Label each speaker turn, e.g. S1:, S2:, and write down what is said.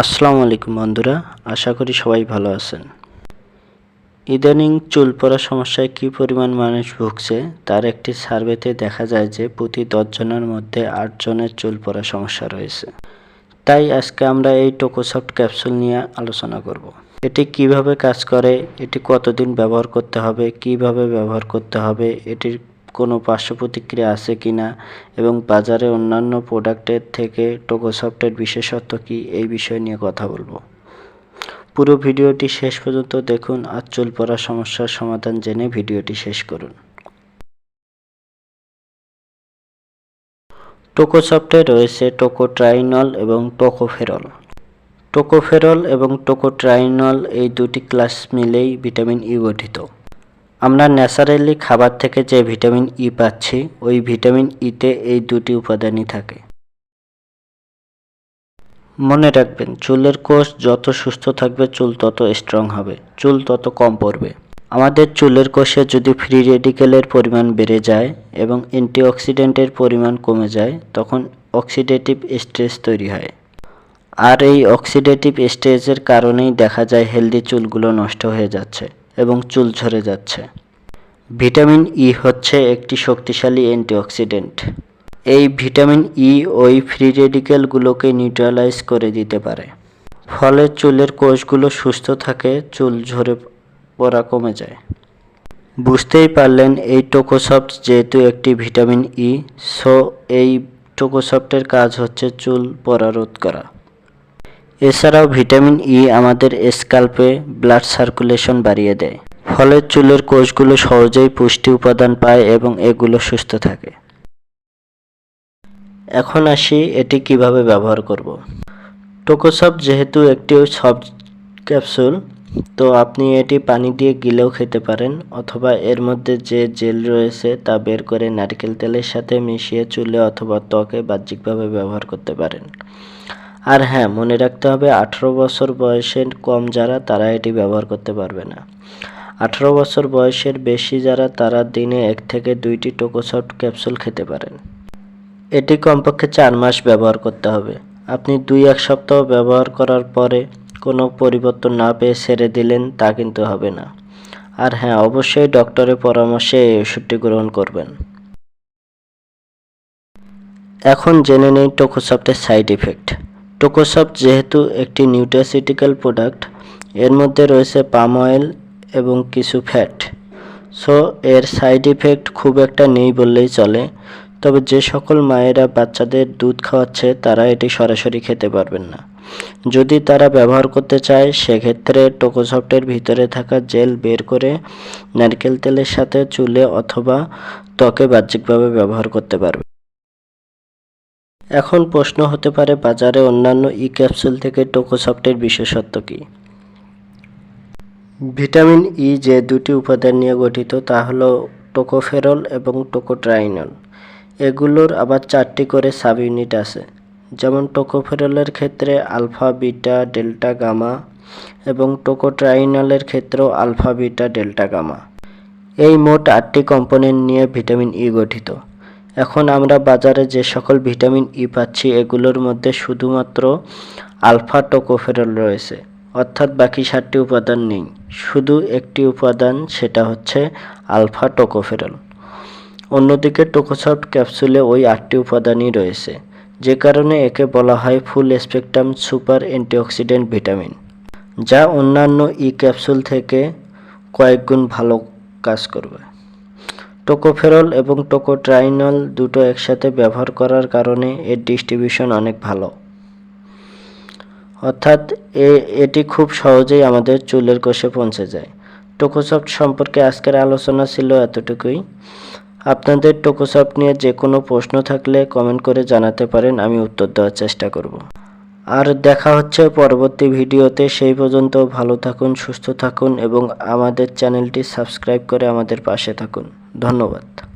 S1: আসসালামু আলাইকুম বন্ধুরা, আশা করি সবাই ভালো আছেন। ইদানিং চুল পড়া সমস্যায় কী পরিমাণ মানুষ ভুগছে, তার একটি সার্ভেতে দেখা যায় যে প্রতি দশজনের মধ্যে আটজনের চুল পড়া সমস্যা রয়েছে। তাই আজকে আমরা এই টোকোসফট ক্যাপসুল নিয়ে আলোচনা করব। এটি কীভাবে কাজ করে, এটি কতদিন ব্যবহার করতে হবে, কীভাবে ব্যবহার করতে হবে, এটির কোনো পার্শ্ব প্রতিক্রিয়া আছে কি না এবং বাজারে অন্যান্য প্রোডাক্টের থেকে টোকোসফটের বিশেষত্ব কি, এই বিষয় নিয়ে কথা বলব। পুরো ভিডিওটি শেষ পর্যন্ত দেখুন, আর চুল পড়ার সমস্যার সমাধান জেনে ভিডিওটি শেষ করুন। টোকোসফটে রয়েছে টোকোট্রাইনল এবং টোকোফেরল। টোকোফেরল এবং টোকোট্রাইনল এই দুটি ক্লাস মিলেই ভিটামিন ই গঠিত। আমরা ন্যাচারালি খাবার থেকে যে ভিটামিন ই পাচ্ছি, ওই ভিটামিন ইতে এই দুটি উপাদানই থাকে। মনে রাখবেন, চুলের কোষ যত সুস্থ থাকবে, চুল তত স্ট্রং হবে, চুল তত কম পড়বে। আমাদের চুলের কোষে যদি ফ্রি রেডিকেলের পরিমাণ বেড়ে যায় এবং অ্যান্টিঅক্সিডেন্টের পরিমাণ কমে যায়, তখন অক্সিডেটিভ স্ট্রেস তৈরি হয়। আর এই অক্সিডেটিভ স্ট্রেসের কারণেই দেখা যায় হেলদি চুলগুলো নষ্ট হয়ে যাচ্ছে। এবং চুল ঝরে যাচ্ছে। ভিটামিন ই হচ্ছে একটি শক্তিশালী অ্যান্টিঅক্সিডেন্ট। এই ভিটামিন ই ওই ফ্রি রেডিকেলগুলোকে নিউট্রালাইজ করে দিতে পারে। ফলে চুলের কোষগুলো সুস্থ থাকে, চুল ঝরে পড়া কমে যায়। বুঝতেই পারলেন এই টোকোসফট যেহেতু একটি ভিটামিন ই সো এই টোকোসফটের কাজ হচ্ছে চুল পড়া রোধ করা। এছাড়াও ভিটামিন ই আমাদের স্কাল্পে ব্লাড সার্কুলেশন বাড়িয়ে দেয়। ফলে চুলের কোষগুলো সহজেই পুষ্টি উপাদান পায় এবং এগুলো সুস্থ থাকে। এখন আসি এটি কীভাবে ব্যবহার করব। টোকোসপ যেহেতু একটি সব ক্যাপসুল তো আপনি এটি পানি দিয়ে গিলেও খেতে পারেন, অথবা এর মধ্যে যে জেল রয়েছে তা বের করে নারকেল তেলের সাথে মিশিয়ে চুলে অথবা ত্বকে বাহ্যিকভাবে ব্যবহার করতে পারেন। আর হ্যাঁ মনে রাখতে হবে আঠেরো বছর বয়সের কম যারা, তারা এটি ব্যবহার করতে পারবে না। আঠেরো বছর বয়সের বেশি যারা, তারা দিনে এক থেকে দুইটি টোকোসফট ক্যাপসুল খেতে পারেন। এটি কমপক্ষে চার মাস ব্যবহার করতে হবে। আপনি দুই এক সপ্তাহ ব্যবহার করার পরে কোনো পরিবর্তন না পেয়ে ছেড়ে দিলেন, তা কিন্তু হবে না। আর হ্যাঁ অবশ্যই ডক্টরের পরামর্শে এই ওষুধটি গ্রহণ করবেন। এখন জেনে নেই টোকোসফটের সাইড ইফেক্ট। টোকোসফট যেহেতু একটি নিউট্রাসিউটিক্যাল প্রোডাক্টের মধ্যে রয়েছে পাম অয়েল এবং কিছু ফ্যাট সো এর সাইড ইফেক্ট খুব একটা নেই বললেই চলে। তবে যে সকল মায়েরা বাচ্চাদের দুধ খাওয়াচ্ছে, তারা এটি সরাসরি খেতে পারবেন না। যদি তারা ব্যবহার করতে চায়, সেক্ষেত্রে টোকোসফটের ভিতরে থাকা জেল বের করে নারকেল তেলের সাথে চুলে অথবা ত্বকে বাহ্যিকভাবে ব্যবহার করতে পারবে। এখন প্রশ্ন হতে পারে বাজারে অন্যান্য ই ক্যাপসুল থেকে টোকোসফটের বিশেষত্ব কী? ভিটামিন ই যে দুটি উপাদান নিয়ে গঠিত, তা হলো টোকোফেরল এবং টোকোট্রাইনল। এগুলোর আবার চারটি করে সাব ইউনিট আছে, যেমন টোকোফেরলের ক্ষেত্রে আলফা, বিটা, ডেল্টা, গামা এবং টোকোট্রাইনলের ক্ষেত্রেও আলফা, বিটা, ডেল্টা, গামা। এই মোট আটটি কম্পোনেন্ট নিয়ে ভিটামিন ই গঠিত। এখন আমরা বাজারে যে সকল ভিটামিন ই পাচ্ছি, এগুলোর মধ্যে শুধুমাত্র আলফা টোকোফেরল রয়েছে। অর্থাৎ বাকি সাতটি উপাদান নেই। শুধু একটি উপাদান, সেটা হচ্ছে আলফা টোকোফেরল। অন্যদিকে টোকোসফট ক্যাপসুলে ওই আটটি উপাদানই রয়েছে। যে কারণে একে বলা হয় full spectrum super antioxidant vitamin, যা অন্যান্য ই ক্যাপসুল থেকে কয়েক গুণ ভালো কাজ করবে। টোকোফেরল এবং টোকোট্রাইনল দুটো একসাথে ব্যবহার করার কারণে এর ডিস্ট্রিবিউশন অনেক ভালো। অর্থাৎ এটি খুব সহজেই আমাদের চুলের কোষে পৌঁছে যায়। টোকোসফট সম্পর্কে আজকের আলোচনা ছিল এতটুকুই। আপনাদের টোকোসফট নিয়ে যে কোনো প্রশ্ন থাকলে কমেন্ট করে জানাতে পারেন, আমি উত্তর দেওয়ার চেষ্টা করব। আর দেখা হচ্ছে পরবর্তী ভিডিওতে। সেই পর্যন্ত ভালো থাকুন, সুস্থ থাকুন এবং আমাদের চ্যানেলটি সাবস্ক্রাইব করে আমাদের পাশে থাকুন। ধন্যবাদ।